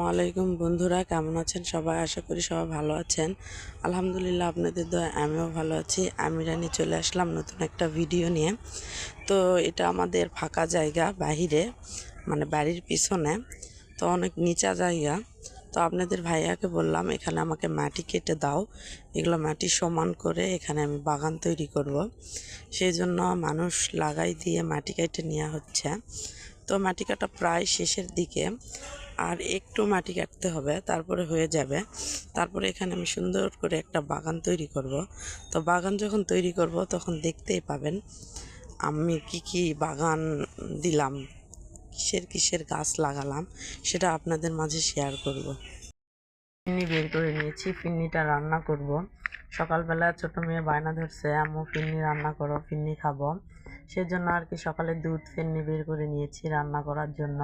আসসালামু আলাইকুম বন্ধুরা, কেমন আছেন সবাই? আশা করি সবাই ভালো আছেন। আলহামদুলিল্লাহ আপনাদের দয়া, আমিও ভালো আছি। আমি রানি চলে আসলাম নতুন একটা ভিডিও নিয়ে। তো এটা আমাদের ফাঁকা জায়গা বাহিরে মানে বাড়ির পিছনে, তো অনেক নিচা জায়গা। তো আপনাদের ভাইয়াকে বললাম, এখানে আমাকে মাটি কেটে দাও। এগুলো মাটি সমান করে এখানে আমি বাগান তৈরি করব। সেই জন্য মানুষ লাগাই দিয়ে মাটি কেটে নেওয়া হচ্ছে। তো মাটি কাটা প্রায় শেষের দিকে। আর একটু মাটি কাটতে হবে, তারপরে হয়ে যাবে। তারপরে এখানে আমি সুন্দর করে একটা বাগান তৈরি করব। তো বাগান যখন তৈরি করব, তখন দেখতেই পাবেন আমি কি কি বাগান দিলাম, কিসের কিসের গাছ লাগালাম, সেটা আপনাদের মাঝে শেয়ার করব। ফিন্নি বের করে নিয়েছি, ফিন্নিটা রান্না করব। সকালবেলা ছোট মেয়ে বায়না ধরছে, আম্মু, ফিন্নি রান্না করো, ফিন্নি খাব। সেজন্য আর কি সকালে দুধ ফিন্নি বের করে নিয়েছি রান্না করার জন্য।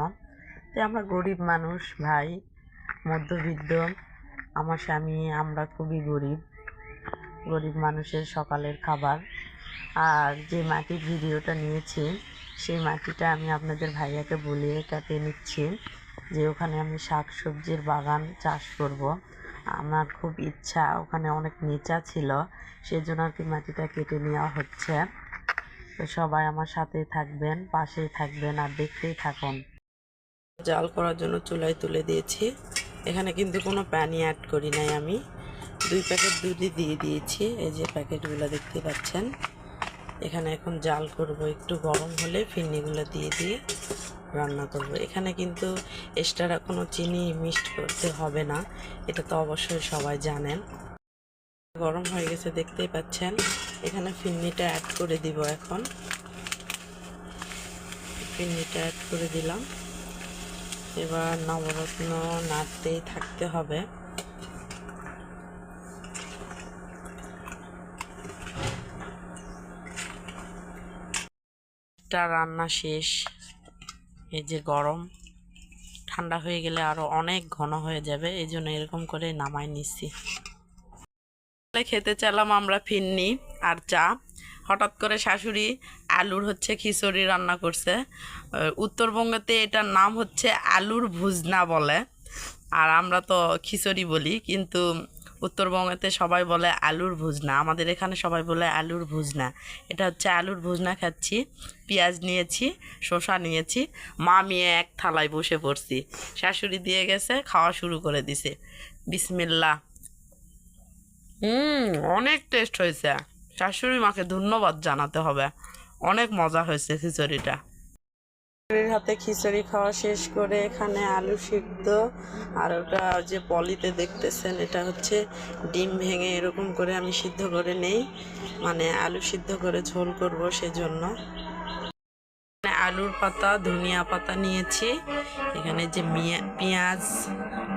তো আমরা গরিব মানুষ, ভাই, মধ্যবিত্ত। আমার স্বামী, আমরা খুবই গরিব। গরিব মানুষের সকালের খাবার। আর যে মাটির ভিডিওটা নিয়েছি, সেই মাটিটা আমি আপনাদের ভাইয়াকে বলে কাটে নিচ্ছি যে ওখানে আমি শাক সবজির বাগান চাষ করব। আমার খুব ইচ্ছা, ওখানে অনেক নিচা ছিল সেই জন্য আর কি মাটিটা কেটে নেওয়া হচ্ছে। তো সবাই আমার সাথেই থাকবেন, পাশেই থাকবেন, আর দেখতেই থাকুন। জাল করার জন্য চুলায় তুলে দিয়েছি। এখানে কিন্তু কোনো পানি অ্যাড করি নাই আমি। দুই প্যাকেট দুধই দিয়ে দিয়েছি, এই যে প্যাকেটগুলো দেখতে পাচ্ছেন। এখানে এখন জাল করব একটু গরম হলে ফিন্নিগুলো দিয়ে দিয়ে রান্না করব। এখানে কিন্তু এক্সট্রা কোনো চিনি মিক্সড করতে হবে না, এটা তো অবশ্যই সবাই জানেন। গরম হয়ে গেছে, দেখতেই পাচ্ছেন। এখানে ফিন্নিটা অ্যাড করে দিব এখন। ফিন্নিটা অ্যাড করে দিলাম। এবার নবরত্ন নাড়তেই থাকতে হবে। রান্না শেষ। এই যে গরম, ঠান্ডা হয়ে গেলে আরও অনেক ঘন হয়ে যাবে এই জন্য এরকম করে নামাই নিচ্ছি খেতে চাইলাম আমরা ফিরনি আর চা। হঠাৎ করে শাশুড়ি আলুর হচ্ছে খিচুড়ি রান্না করছে। উত্তরবঙ্গতে এটার নাম হচ্ছে আলুর ভুজনা বলে। আর আমরা তো খিচুড়ি বলি, কিন্তু উত্তরবঙ্গতে সবাই বলে আলুর ভুজনা। আমাদের এখানে সবাই বলে আলুর ভুজনা। এটা হচ্ছে আলুর ভুজনা খাচ্ছি, পেঁয়াজ নিয়েছি, শসা নিয়েছি, মা মেয়ে এক থালায় বসে পড়ছি। শাশুড়ি দিয়ে গেছে, খাওয়া শুরু করে দিছে। বিসমিল্লা হুম, অনেক টেস্ট হয়েছে। শাশুড়ি মাকে ধন্যবাদ জানাতে হবে। অনেক মজা হয়েছে খিচুড়িটা। খিচুড়ির হাতে খিচুড়ি খাওয়া শেষ করে এখানে আলু সিদ্ধ, আর ওটা যে পলিতে দেখতেছেন, এটা হচ্ছে ডিম ভেঙে এরকম করে আমি সিদ্ধ করে নেই। মানে আলু সিদ্ধ করে ঝোল করব সেজন্য। আলুর পাতা, ধনিয়া পাতা নিয়েছি। এখানে যে পেঁয়াজ,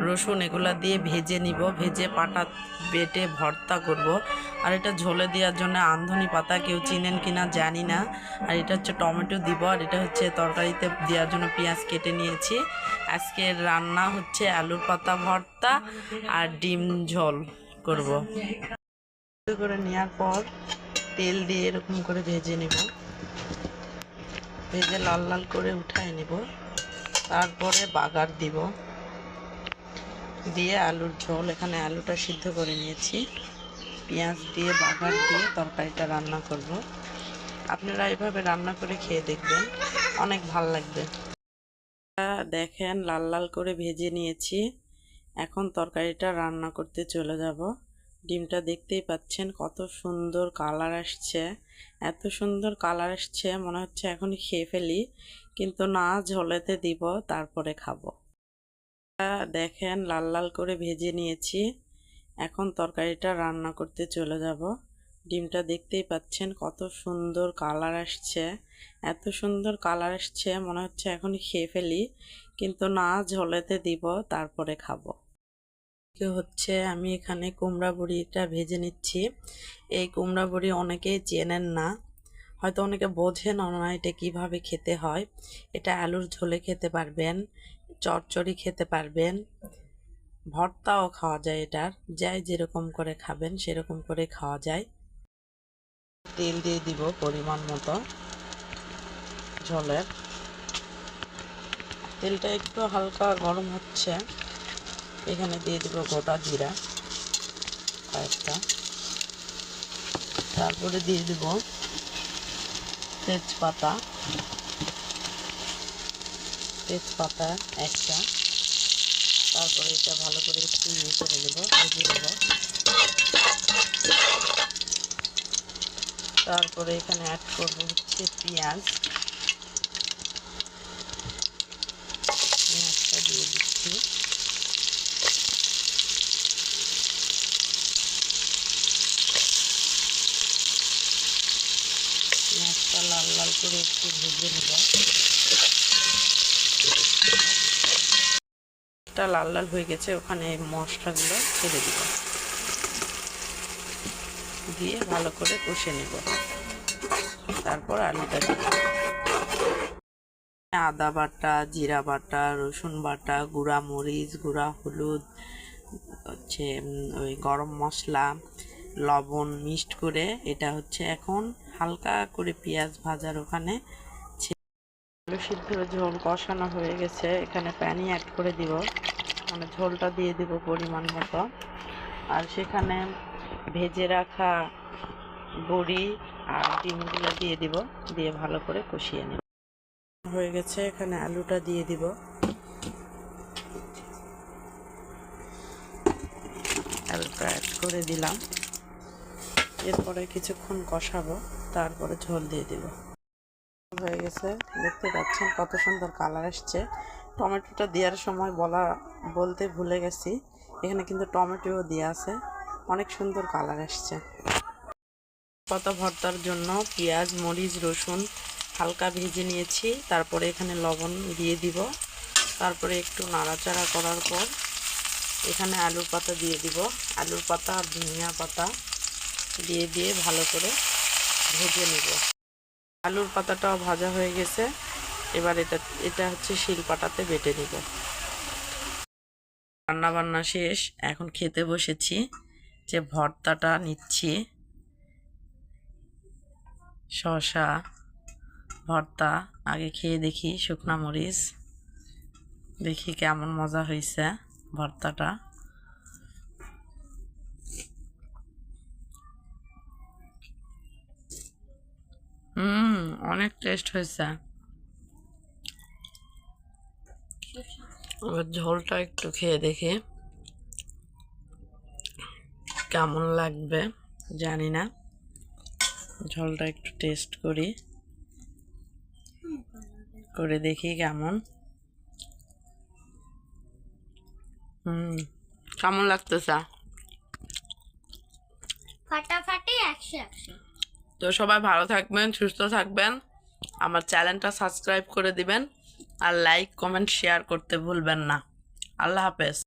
রসুন এগুলা দিয়ে ভেজে নিব। ভেজে পাটা বেটে ভর্তা করব। আর এটা ঝোলে দেওয়ার জন্য আন্ধনি পাতা কেউ চিনেন কিনা জানি না। আর এটা হচ্ছে টমেটো দিব। আর এটা হচ্ছে তরকারিতে দেওয়ার জন্য পেঁয়াজ কেটে নিয়েছি। আজকে রান্না হচ্ছে আলুর পাতা ভর্তা আর ডিম ঝোল করব। করে নেওয়ার পর তেল দিয়ে এরকম করে ভেজে নেব। ভেজে লাল লাল করে উঠায় নেব। তারপরে বাগার দিব। দিয়ে আলুর ঝোল, এখানে আলুটা সিদ্ধ করে নিয়েছি। পেঁয়াজ দিয়ে বাগার দিয়ে তরকারিটা রান্না করব। আপনারা এভাবে রান্না করে খেয়ে দেখবেন, অনেক ভালো লাগবে। দেখেন, লাল লাল করে ভেজে নিয়েছি। এখন তরকারিটা রান্না করতে চলে যাব। ডিমটা দেখতেই পাচ্ছেন কত সুন্দর কালার আসছে। এত সুন্দর কালার আসছে, মনে হচ্ছে এখন খেয়ে ফেলি। কিন্তু না, ঝোলেতে দিব, তারপরে খাব। দেখেন, লাল লাল করে ভেজে নিয়েছি। এখন তরকারিটা রান্না করতে চলে যাব। ডিমটা দেখতেই পাচ্ছেন কত সুন্দর কালার আসছে। এত সুন্দর কালার আসছে, মনে হচ্ছে এখন খেয়ে ফেলি। কিন্তু না, ঝোলেতে দিব, তারপরে খাব। কি হচ্ছে আমি এখানে কুমড়া বড়িটা ভেজে নিচ্ছি। এই কুমড়া বড়ি অনেকেই চেনেন না, হয়তো অনেকে বোঝেন না এটা কীভাবে খেতে হয়। এটা আলুর ঝোলে খেতে পারবেন, চচ্চড়ি খেতে পারবেন, ভর্তাও খাওয়া যায় এটার, যাই যেরকম করে খাবেন সেরকম করে খাওয়া যায়। তেল দিয়ে দিব পরিমাণ মতো ঝোলের। তেলটা একটু হালকা গরম হচ্ছে। এখানে দিয়ে দেবো গোটা জিরা, কয়েকটা। তারপরে দিয়ে দিব তেজপাতা। তেজপাতা একটা। তারপরে এটা ভালো করে একটু ইয়ে করে নেব, ভেজে নেব। তারপরে এখানে অ্যাড করব হচ্ছে পেঁয়াজ পেঁয়াজটা দিয়ে দিচ্ছি পেঁয়াজটা লাল লাল করে লাল লাল হয়ে গেছে, ওখানে মশলাগুলো ছেড়ে দিব দিয়ে ভালো করে কষে নেব। তারপর আলুটা দিব। আদা বাটা, জিরা বাটা, রসুন বাটা, গুঁড়া মরিচ, গুঁড়া হলুদ, হচ্ছে ওই গরম মশলা, লবণ মিক্সড করে এটা হচ্ছে এখন হালকা করে পেঁয়াজ ভাজার ওখানে আলু সিদ্ধ ঝোল কষানো হয়ে গেছে। এখানে পানি অ্যাড করে দিব। মানে ঝোলটা দিয়ে দিব পরিমাণ মতো। আর সেখানে ভেজে রাখা বড়ি আর ডিমগুলো দিয়ে দিব। দিয়ে ভালো করে কষিয়ে নেব। হয়ে গেছে। এখানে আলুটা দিয়ে দিব। আলুটা অ্যাড করে দিলাম। এরপরে কিছুক্ষণ কষাবো। তারপরে ঝোল দিয়ে দিব। হয়ে গেছে। দেখতে পাচ্ছেন কত সুন্দর কালার আসছে টমেটোটা দেওয়ার সময় বলা, বলতে ভুলে গেছি। এখানে কিন্তু টমেটোও দেওয়া আছে। অনেক সুন্দর কালার আসছে পাতা ভর্তার জন্য পেঁয়াজ, মরিচ, রসুন হালকা ভেজে নিয়েছি। তারপরে এখানে লবণ দিয়ে দিব। তারপরে একটু নাড়াচাড়া করার পর এখানে আলুর পাতা দিয়ে দিব। আলুর পাতা আর ধনিয়া পাতা দিয়ে দিয়ে ভালো করে ভেজে নেব। আলুর পাতাটাও ভাজা হয়ে গেছে। এবার এটা এটা হচ্ছে শিলপাটাতে বেটে নিব। রান্না বান্না শেষ। এখন খেতে বসেছি। যে ভর্তাটা নিচ্ছি। শসা, ভর্তা। আগে খেয়ে দেখি শুকনা মরিচ। দেখি কেমন মজা হয়েছে ভর্তাটা। হুম, অনেক টেস্ট হয়েছে। এবার ঝোলটা একটু খেয়ে দেখি। কেমন লাগবে জানি না। ঝোলটা একটু টেস্ট করি। করে দেখি কেমন। হুম, কেমন লাগতেছে? ফাটাফাটি একশো একশো। তো সবাই ভালো থাকবেন, সুস্থ থাকবেন। আমার চ্যানেলটা সাবস্ক্রাইব করে দিবেন আর লাইক কমেন্ট শেয়ার করতে ভুলবেন না। আল্লাহ হাফেজ।